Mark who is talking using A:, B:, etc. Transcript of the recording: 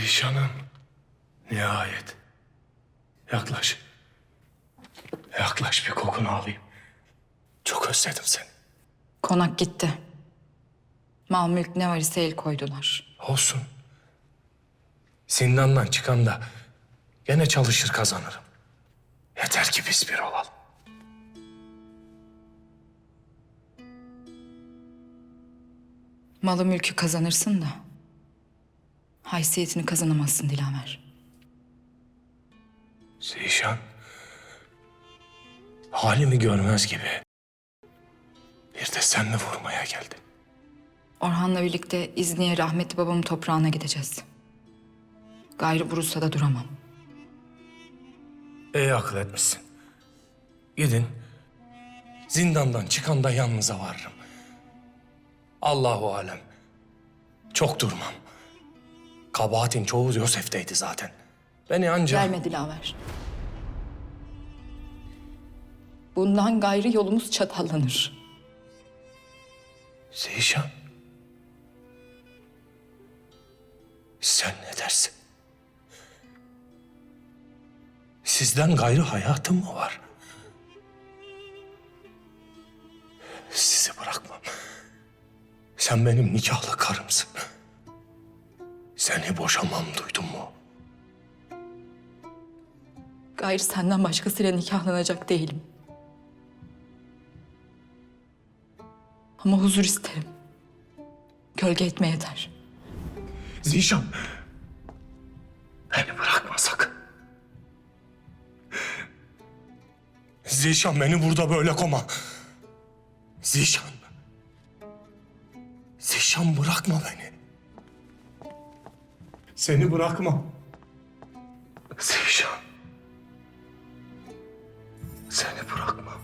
A: Zişan'ım. Nihayet. Yaklaş. Yaklaş bir kokunu alayım. Çok özledim seni.
B: Konak gitti. Mal mülk ne var ise el koydular.
A: Olsun. Zindandan çıkan da gene çalışır kazanırım. Yeter ki biz bir olalım.
B: Malı mülkü kazanırsın da haysiyetini kazanamazsın Dilaver.
A: Zişan. Halimi görmez gibi. Bir de sen mi vurmaya geldin?
B: Orhan'la birlikte İzni'ye rahmetli babamın toprağına gideceğiz. Gayrı bu Rusya'da duramam.
A: İyi akıl etmişsin. Gidin. Zindandan çıkan da yanınıza varırım. Allahu alem. Çok durmam. Kabahatin çoğu Yosef'teydi zaten. Beni ancak...
B: Gelme Dilaver. Bundan gayrı yolumuz çatallanır.
A: Zişan. Sen ne dersin? Sizden gayrı hayatım mı var? Sizi bırakmam. Sen benim nikahlı karımsın. Seni boşamam duydun mu?
B: Gayrı senden başkasıyla nikahlanacak değilim. Ama huzur isterim. Gölge etme yeter.
A: Zişan. Beni bırakma sakın. Zişan beni burada böyle koma. Zişan. Zişan bırakma beni. Seni bırakmam. Zişan. Seni bırakmam.